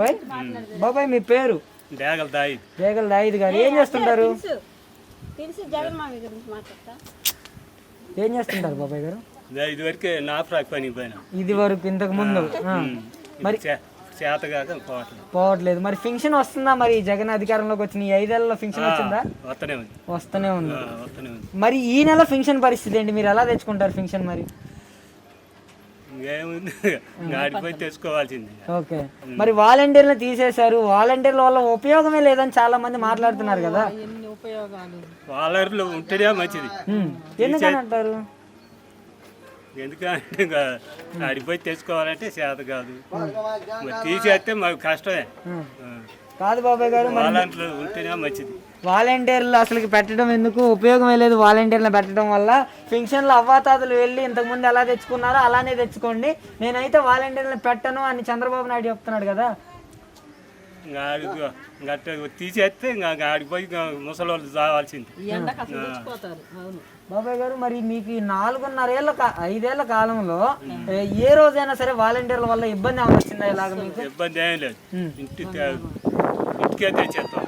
బాబాయ్? బాబాయ్ మీ పేరు? డేగల దాయి. రేగల దాయిద్ గారు ఏం చేస్తుంటారు? తెలిసి జగన్మామి గురించి మాట్లాడతా. ఏం చేస్తుంటారు బాబాయ్ గారు? ఇది వరకే నా ఫ్రాక్ పనికి పోయినా. ఇది వరకు ఇంతకు ముందు. మరి చే- చేత కాక పోవట్లేదు. పోవట్లేదు. మరి ఫింక్షన్ వస్తుందా? మరి జగన్ అధికారంలోకి వచ్చిన ఈ ఐదేళ్ళలో ఫింక్షన్ వచ్చిందా? వస్తూనే ఉంది. వస్తూనే ఉంది. మరి ఈ నెల ఫింక్షన్ పరిస్థితి ఏంటి? మీరు ఎలా తెచ్చుకుంటారు ఫింక్షన్ మరి? ఆడిపోయి తెచ్చుకోవాల్సింది. ఓకే. మరి వాలంటీర్లు తీసేశారు. వాలంటీర్ల వల్ల ఉపయోగమే లేదని చాలా మంది మాట్లాడుతున్నారు కదా. ఎన్ని ఉపయోగాలు. వాళ్ళలో ఉంటేనే మంచిది. ఎందుకని అంటారు? ఎందుకంటే ఇంకా ఆడిపోయి తెచ్చుకోవాలంటే చేత కాదు. తీసేస్తే మాకు కష్టమే. కాదు బాబాయ్ గారు మంచిది. వాలంటీర్లు అసలుకి పెట్టడం ఎందుకు? ఉపయోగమే లేదు వాలంటీర్లు పెట్టడం వల్ల. ఫింక్షన్లు అవ్వాతాతలు వెళ్ళి ఇంతకుముందు ఎలా తెచ్చుకున్నారో అలానే తెచ్చుకోండి. నేనైతే వాలంటీర్లు పెట్టను అని చంద్రబాబు నాయుడు చెప్తున్నాడు కదా. తీసేస్తే ఆడిపోయి ముసలి వాళ్ళు చావాల్సింది. అసలు బాబాయ్ గారు మరి మీకు కా- ఐదేళ్ళ కాలంలో ఏ- రోజైనా సరే వాలంటీర్ల వల్ల ఇబ్బంది ఏమైనా ఇలాగ మీకు? ఇబ్బంది ఏం లేదు. ఇంటి ఇంటికే తెచ్చేస్తాం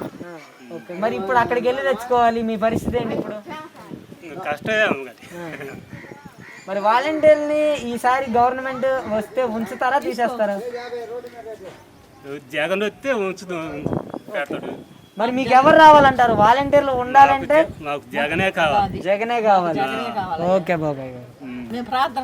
ఓకే మరి ఇప్పుడు అక్కడికి వెళ్ళి తెచ్చుకోవాలి మీ పరిస్థితి ఏంటి ఇప్పుడు? కష్టమే మరి. మరి వాలంటీర్ని ఈసారి గవర్నమెంట్ వస్తే ఉంచుతారా తీసేస్తారా? జగన్ వస్తే ఉంచుతూ పెడతాడు. మరి మీకు ఎవరు రావాలంటారు? వాలంటీర్లు ఉండాలంటే మాకు జగనే కావాలి. జగనే కావాలి. ఓకే బాబాయ్ గారు. ఉమ్. మేము ప్రార్థన